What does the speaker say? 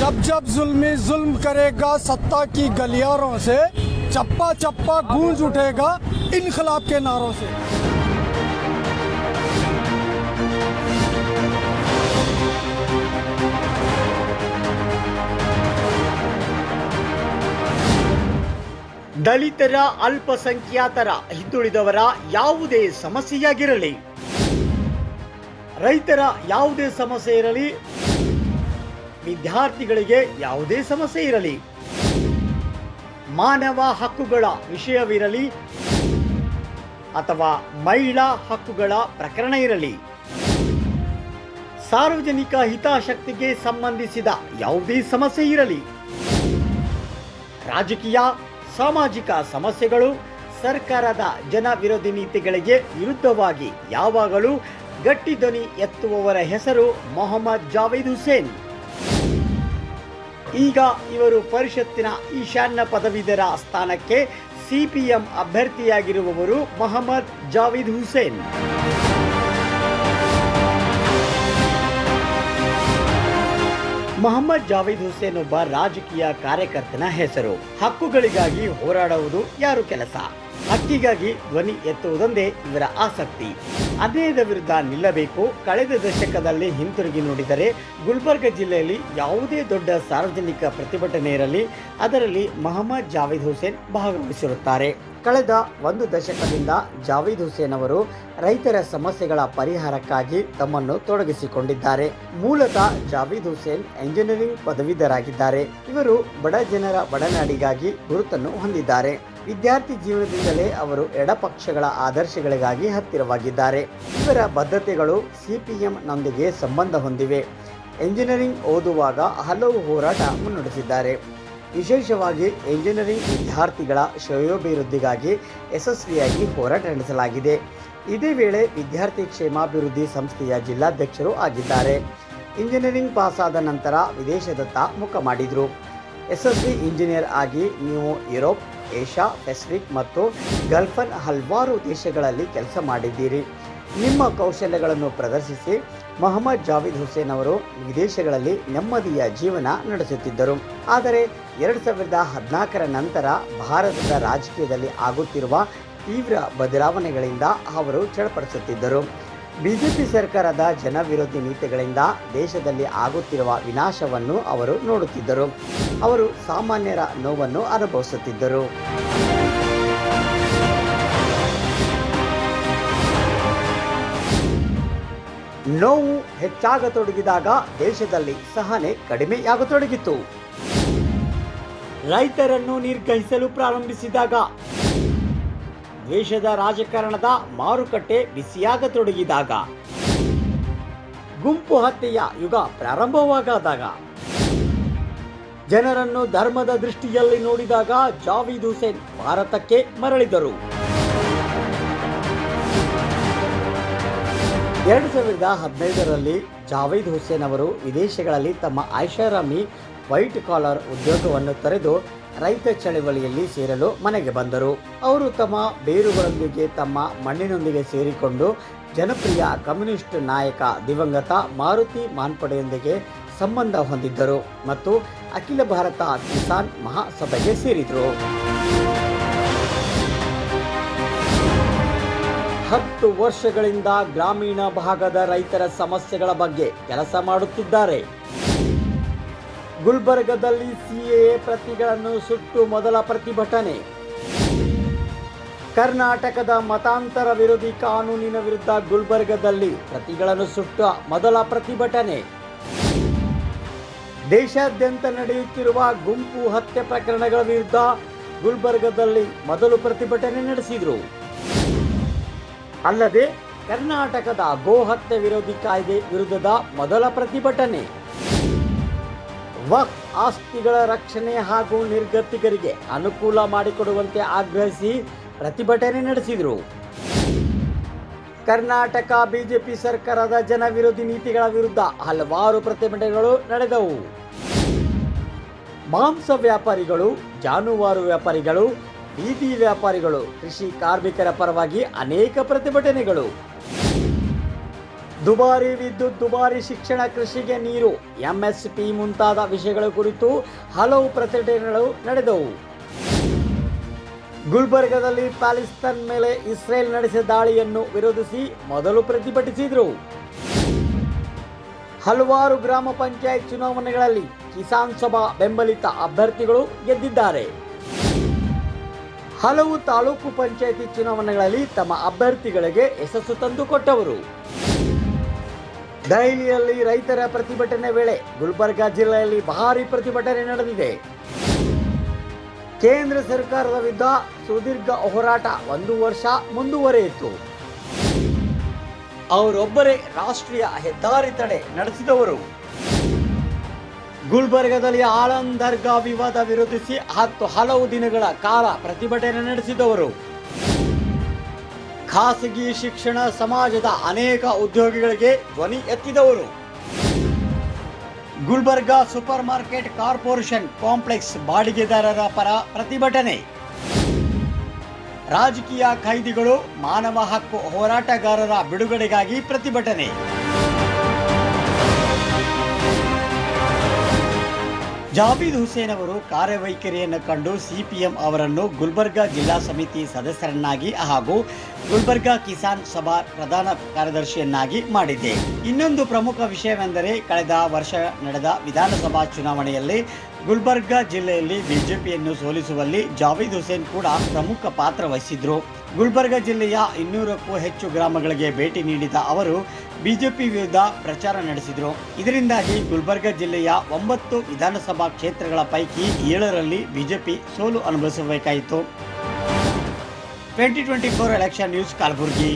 जब जब जुल्मी जुल्म करेगा सत्ता की गलियारों से चप्पा चप्पा गूंज उठेगा इनकलाब के नारों से ದಲಿತರ ಅಲ್ಪಸಂಖ್ಯಾತರ ಹಿಂದುಳಿದವರ ಯಾವುದೇ ಸಮಸ್ಯೆಯಾಗಿರಲಿ ರೈತರ ಯಾವುದೇ ಸಮಸ್ಯೆ ಇರಲಿ ವಿದ್ಯಾರ್ಥಿಗಳಿಗೆ ಯಾವುದೇ ಸಮಸ್ಯೆ ಇರಲಿ. ಮಾನವ ಹಕ್ಕುಗಳ ವಿಷಯವಿರಲಿ ಅಥವಾ ಮಹಿಳಾ ಹಕ್ಕುಗಳ ಪ್ರಕರಣ ಇರಲಿ. ಸಾರ್ವಜನಿಕ ಹಿತಾಸಕ್ತಿಗೆ ಸಂಬಂಧಿಸಿದ ಯಾವುದೇ ಸಮಸ್ಯೆ ಇರಲಿ. ರಾಜಕೀಯ, ಸಾಮಾಜಿಕ ಸಮಸ್ಯೆಗಳು ಸರ್ಕಾರದ ಜನ ವಿರೋಧಿ ನೀತಿಗಳಿಗೆ ವಿರುದ್ಧವಾಗಿ ಯಾವಾಗಲೂ ಗಟ್ಟಿ ಧ್ವನಿ ಎತ್ತುವವರ ಹೆಸರು ಮೊಹಮ್ಮದ್ ಜಾವೇದ್ ಹುಸೇನ್. ಈಗ ಇವರು ಪರಿಷತ್ತಿನ ಈಶಾನ್ಯ ಪದವೀಧರ ಸ್ಥಾನಕ್ಕೆ ಸಿಪಿಎಂ ಅಭ್ಯರ್ಥಿಯಾಗಿರುವವರು ಮೊಹಮ್ಮದ್ ಜಾವಿದ್ ಹುಸೇನ್. ಮೊಹಮ್ಮದ್ ಜಾವೀದ್ ಹುಸೇನ್ ಒಬ್ಬ ರಾಜಕೀಯ ಕಾರ್ಯಕರ್ತನ ಹೆಸರು. ಹಕ್ಕುಗಳಿಗಾಗಿ ಹೋರಾಡುವುದು ಯಾರು ಕೆಲಸ? ಹಕ್ಕಿಗಾಗಿ ಧ್ವನಿ ಎತ್ತುವುದೊಂದೇ ಇವರ ಆಸಕ್ತಿ. ಅನ್ಯಾಯದ ವಿರುದ್ಧ ನಿಲ್ಲಬೇಕು. ಕಳೆದ ದಶಕದಲ್ಲಿ ಹಿಂತಿರುಗಿ ನೋಡಿದರೆ ಗುಲ್ಬರ್ಗ ಜಿಲ್ಲೆಯಲ್ಲಿ ಯಾವುದೇ ದೊಡ್ಡ ಸಾರ್ವಜನಿಕ ಪ್ರತಿಭಟನೆ ಇರಲಿ, ಅದರಲ್ಲಿ ಮಹಮ್ಮದ್ ಜಾವೇದ್ ಹುಸೇನ್ ಭಾಗವಹಿಸಿರುತ್ತಾರೆ. ಕಳೆದ ಒಂದು ದಶಕದಿಂದ ಜಾವೇದ್ ಹುಸೇನ್ ಅವರು ರೈತರ ಸಮಸ್ಯೆಗಳ ಪರಿಹಾರಕ್ಕಾಗಿ ತಮ್ಮನ್ನು ತೊಡಗಿಸಿಕೊಂಡಿದ್ದಾರೆ. ಮೂಲತಃ ಜಾವೇದ್ ಹುಸೇನ್ ಎಂಜಿನಿಯರಿಂಗ್ ಪದವೀಧರಾಗಿದ್ದಾರೆ. ಇವರು ಬಡ ಜನರ ಒಡನಾಡಿಗಾಗಿ ಗುರುತನ್ನು ಹೊಂದಿದ್ದಾರೆ. ವಿದ್ಯಾರ್ಥಿ ಜೀವನದಿಂದಲೇ ಅವರು ಎಡಪಕ್ಷಗಳ ಆದರ್ಶಗಳಿಗಾಗಿ ಹತ್ತಿರವಾಗಿದ್ದಾರೆ. ಇವರ ಬದ್ಧತೆಗಳು ಸಿಪಿಎಂನೊಂದಿಗೆ ಸಂಬಂಧ ಹೊಂದಿವೆ. ಎಂಜಿನಿಯರಿಂಗ್ ಓದುವಾಗ ಹಲವು ಹೋರಾಟ ಮುನ್ನಡೆಸಿದ್ದಾರೆ. ವಿಶೇಷವಾಗಿ ಎಂಜಿನಿಯರಿಂಗ್ ವಿದ್ಯಾರ್ಥಿಗಳ ಶ್ರೇಯೋಭಿವೃದ್ಧಿಗಾಗಿ ಯಶಸ್ವಿಯಾಗಿ ಹೋರಾಟ ನಡೆಸಲಾಗಿದೆ. ಇದೇ ವೇಳೆ ವಿದ್ಯಾರ್ಥಿ ಕ್ಷೇಮಾಭಿವೃದ್ಧಿ ಸಂಸ್ಥೆಯ ಜಿಲ್ಲಾಧ್ಯಕ್ಷರು ಆಗಿದ್ದಾರೆ. ಇಂಜಿನಿಯರಿಂಗ್ ಪಾಸಾದ ನಂತರ ವಿದೇಶದತ್ತ ಮುಖ ಮಾಡಿದರು. ಯಶಸ್ವಿ ಇಂಜಿನಿಯರ್ ಆಗಿ ನೀವು ಯುರೋಪ್ ಏಷ್ಯಾ, ಪೆಸಿಫಿಕ್ ಮತ್ತು ಗಲ್ಫನ್ ಹಲವಾರು ದೇಶಗಳಲ್ಲಿ ಕೆಲಸ ಮಾಡಿದ್ದೀರಿ. ನಿಮ್ಮ ಕೌಶಲ್ಯಗಳನ್ನು ಪ್ರದರ್ಶಿಸಿ ಮೊಹಮ್ಮದ್ ಜಾವೇದ್ ಹುಸೇನ್ ಅವರು ವಿದೇಶಗಳಲ್ಲಿ ನೆಮ್ಮದಿಯ ಜೀವನ ನಡೆಸುತ್ತಿದ್ದರು. ಆದರೆ ಎರಡು ಸಾವಿರದ ಹದಿನಾಲ್ಕರ ನಂತರ ಭಾರತದ ರಾಜಕೀಯದಲ್ಲಿ ಆಗುತ್ತಿರುವ ತೀವ್ರ ಬದಲಾವಣೆಗಳಿಂದ ಅವರು ಚಳಪಡಿಸುತ್ತಿದ್ದರು ಬಿಜೆಪಿ ಸರ್ಕಾರದ ಜನವಿರೋಧಿ ನೀತಿಗಳಿಂದ ದೇಶದಲ್ಲಿ ಆಗುತ್ತಿರುವ ವಿನಾಶವನ್ನು ಅವರು ನೋಡುತ್ತಿದ್ದರು. ಅವರು ಸಾಮಾನ್ಯರ ನೋವನ್ನು ಅನುಭವಿಸುತ್ತಿದ್ದರು. ನೋವು ಹೆಚ್ಚಾಗತೊಡಗಿದಾಗ ದೇಶದಲ್ಲಿ ಸಹನೆ ಕಡಿಮೆಯಾಗತೊಡಗಿತು. ರೈತರನ್ನು ನಿರ್ಗಹಿಸಲು ಪ್ರಾರಂಭಿಸಿದಾಗ ದೇಶದ ರಾಜಕಾರಣದ ಮಾರುಕಟ್ಟೆ ಬಿಸಿಯಾಗತೊಡಗಿದಾಗ, ಗುಂಪು ಹತ್ಯೆಯ ಯುಗ ಪ್ರಾರಂಭವಾಗದಾಗ, ಜನರನ್ನು ಧರ್ಮದ ದೃಷ್ಟಿಯಲ್ಲಿ ನೋಡಿದಾಗ ಜಾವೀದ್ ಹುಸೇನ್ ಭಾರತಕ್ಕೆ ಮರಳಿದರು. ಎರಡು ಸಾವಿರದ ಹದಿನೈದರಲ್ಲಿ ಜಾವೇದ್ ಹುಸೇನ್ ಅವರು ವಿದೇಶಗಳಲ್ಲಿ ತಮ್ಮ ಐಷಾರಾಮಿ ವೈಟ್ ಕಾಲರ್ ಉದ್ಯೋಗವನ್ನು ತೊರೆದು ರೈತ ಚಳವಳಿಯಲ್ಲಿ ಸೇರಲು ಮನೆಗೆ ಬಂದರು. ಅವರು ತಮ್ಮ ಬೇರುಗಳೊಂದಿಗೆ ತಮ್ಮ ಮಣ್ಣಿನೊಂದಿಗೆ ಸೇರಿಕೊಂಡು ಜನಪ್ರಿಯ ಕಮ್ಯುನಿಸ್ಟ್ ನಾಯಕ ದಿವಂಗತ ಮಾರುತಿ ಮಾನ್ಪಡೆಯೊಂದಿಗೆ ಸಂಬಂಧ ಹೊಂದಿದ್ದರು ಮತ್ತು ಅಖಿಲ ಭಾರತ ಕಿಸಾನ್ ಮಹಾಸಭೆಗೆ ಸೇರಿದರು. ಹತ್ತು ವರ್ಷಗಳಿಂದ ಗ್ರಾಮೀಣ ಭಾಗದ ರೈತರ ಸಮಸ್ಯೆಗಳ ಬಗ್ಗೆ ಕೆಲಸ ಮಾಡುತ್ತಿದ್ದಾರೆ. ಗುಲ್ಬರ್ಗದಲ್ಲಿ ಸಿಎಎ ಪ್ರತಿಗಳನ್ನು ಸುಟ್ಟು ಮೊದಲ ಪ್ರತಿಭಟನೆ. ಕರ್ನಾಟಕದ ಮತಾಂತರ ವಿರೋಧಿ ಕಾನೂನಿನ ವಿರುದ್ಧ ಗುಲ್ಬರ್ಗದಲ್ಲಿ ಪ್ರತಿಗಳನ್ನು ಸುಟ್ಟ ಮೊದಲ ಪ್ರತಿಭಟನೆ. ದೇಶಾದ್ಯಂತ ನಡೆಯುತ್ತಿರುವ ಗುಂಪು ಹತ್ಯೆ ಪ್ರಕರಣಗಳ ವಿರುದ್ಧ ಗುಲ್ಬರ್ಗದಲ್ಲಿ ಮೊದಲು ಪ್ರತಿಭಟನೆ ನಡೆಸಿದರು. ಅಲ್ಲದೆ ಕರ್ನಾಟಕದ ಗೋಹತ್ಯೆ ವಿರೋಧಿ ಕಾಯ್ದೆ ವಿರುದ್ಧದ ಮೊದಲ ಪ್ರತಿಭಟನೆ. ವಕ್ಫ್ ಆಸ್ತಿಗಳ ರಕ್ಷಣೆ ಹಾಗೂ ನಿರ್ಗತಿಕರಿಗೆ ಅನುಕೂಲ ಮಾಡಿಕೊಡುವಂತೆ ಆಗ್ರಹಿಸಿ ಪ್ರತಿಭಟನೆ ನಡೆಸಿದರು. ಕರ್ನಾಟಕ ಬಿಜೆಪಿ ಸರ್ಕಾರದ ಜನವಿರೋಧಿ ನೀತಿಗಳ ವಿರುದ್ಧ ಹಲವಾರು ಪ್ರತಿಭಟನೆಗಳು ನಡೆದವು. ಮಾಂಸ ವ್ಯಾಪಾರಿಗಳು, ಜಾನುವಾರು ವ್ಯಾಪಾರಿಗಳು, ಬೀದಿ ವ್ಯಾಪಾರಿಗಳು, ಕೃಷಿ ಕಾರ್ಮಿಕರ ಪರವಾಗಿ ಅನೇಕ ಪ್ರತಿಭಟನೆಗಳು. ದುಬಾರಿ ವಿದ್ಯುತ್, ದುಬಾರಿ ಶಿಕ್ಷಣ, ಕೃಷಿಗೆ ನೀರು ಎಂಎಸ್ಪಿ ಮುಂತಾದ ವಿಷಯಗಳ ಕುರಿತು ಹಲವು ಪ್ರತಿಭಟನೆಗಳು ನಡೆದವು. ಗುಲ್ಬರ್ಗದಲ್ಲಿ ಪ್ಯಾಲಿಸ್ತಾನ್ ಮೇಲೆ ಇಸ್ರೇಲ್ ನಡೆಸಿದ ದಾಳಿಯನ್ನು ವಿರೋಧಿಸಿ ಮೊದಲು ಪ್ರತಿಭಟಿಸಿದರು. ಹಲವಾರು ಗ್ರಾಮ ಪಂಚಾಯತ್ ಚುನಾವಣೆಗಳಲ್ಲಿ ಕಿಸಾನ್ ಸಭಾ ಬೆಂಬಲಿತ ಅಭ್ಯರ್ಥಿಗಳು ಗೆದ್ದಿದ್ದಾರೆ. ಹಲವು ತಾಲೂಕು ಪಂಚಾಯಿತಿ ಚುನಾವಣೆಗಳಲ್ಲಿ ತಮ್ಮ ಅಭ್ಯರ್ಥಿಗಳಿಗೆ ಯಶಸ್ಸು ತಂದುಕೊಟ್ಟವರು. ದೆಹಲಿಯಲ್ಲಿ ರೈತರ ಪ್ರತಿಭಟನೆ ವೇಳೆ ಗುಲ್ಬರ್ಗಾ ಜಿಲ್ಲೆಯಲ್ಲಿ ಭಾರಿ ಪ್ರತಿಭಟನೆ ನಡೆದಿದೆ. ಕೇಂದ್ರ ಸರ್ಕಾರದ ವಿರುದ್ಧ ಸುದೀರ್ಘ ಹೋರಾಟ ಒಂದು ವರ್ಷ ಮುಂದುವರೆಯಿತು. ಅವರೊಬ್ಬರೇ ರಾಷ್ಟ್ರೀಯ ಹೆದ್ದಾರಿ ತಡೆ ನಡೆಸಿದವರು. ಗುಲ್ಬರ್ಗಾದಲ್ಲಿ ಆಳಂದರ್ಗಾ ವಿವಾದ ವಿರೋಧಿಸಿ ಹತ್ತು ಹಲವು ದಿನಗಳ ಕಾಲ ಪ್ರತಿಭಟನೆ ನಡೆಸಿದವರು. ಖಾಸಗಿ ಶಿಕ್ಷಣ ಸಮಾಜದ ಅನೇಕ ಉದ್ಯೋಗಿಗಳಿಗೆ ಧ್ವನಿ ಎತ್ತಿದವರು. Gulbarga super market corporation complex ಬಾಡಿಗೆದಾರರ ಪರ ಪ್ರತಿಭಟನೆ. ರಾಜಕೀಯ ಖೈದಿಗಳು ಮಾನವ ಹಕ್ಕು ಹೋರಾಟಗಾರರ ಬಿಡುಗಡೆಗಾಗಿ ಪ್ರತಿಭಟನೆ. ಜಾಬೀದ್ ಹುಸೇನ್ ಅವರು ಕಾರ್ಯವೈಖರಿಯನ್ನು ಕಂಡು ಸಿಪಿಎಂ ಅವರನ್ನು ಗುಲ್ಬರ್ಗಾ ಜಿಲ್ಲಾ ಸಮಿತಿ ಸದಸ್ಯರನ್ನಾಗಿ ಹಾಗೂ ಗುಲ್ಬರ್ಗಾ ಕಿಸಾನ್ ಸಭಾ ಪ್ರಧಾನ ಕಾರ್ಯದರ್ಶಿಯನ್ನಾಗಿ ಮಾಡಿದೆ. ಇನ್ನೊಂದು ಪ್ರಮುಖ ವಿಷಯವೆಂದರೆ ಕಳೆದ ವರ್ಷ ನಡೆದ ವಿಧಾನಸಭಾ ಚುನಾವಣೆಯಲ್ಲಿ ಗುಲ್ಬರ್ಗಾ ಜಿಲ್ಲೆಯಲ್ಲಿ ಬಿಜೆಪಿಯನ್ನು ಸೋಲಿಸುವಲ್ಲಿ ಜಾವೀದ್ ಹುಸೇನ್ ಕೂಡ ಪ್ರಮುಖ ಪಾತ್ರ ವಹಿಸಿದ್ರು. ಗುಲ್ಬರ್ಗಾ ಜಿಲ್ಲೆಯ ಇನ್ನೂರಕ್ಕೂ ಹೆಚ್ಚು ಗ್ರಾಮಗಳಿಗೆ ಭೇಟಿ ನೀಡಿದ ಅವರು, ಬಿಜೆಪಿ ವಿರುದ್ಧ ಪ್ರಚಾರ ನಡೆಸಿದರು. ಇದರಿಂದಾಗಿ ಗುಲ್ಬರ್ಗ ಜಿಲ್ಲೆಯ ಒಂಬತ್ತು ವಿಧಾನಸಭಾ ಕ್ಷೇತ್ರಗಳ ಪೈಕಿ ಏಳರಲ್ಲಿ ಬಿಜೆಪಿ ಸೋಲು ಅನುಭವಿಸಬೇಕಾಯಿತು. Twenty twenty four election news Kalaburagi.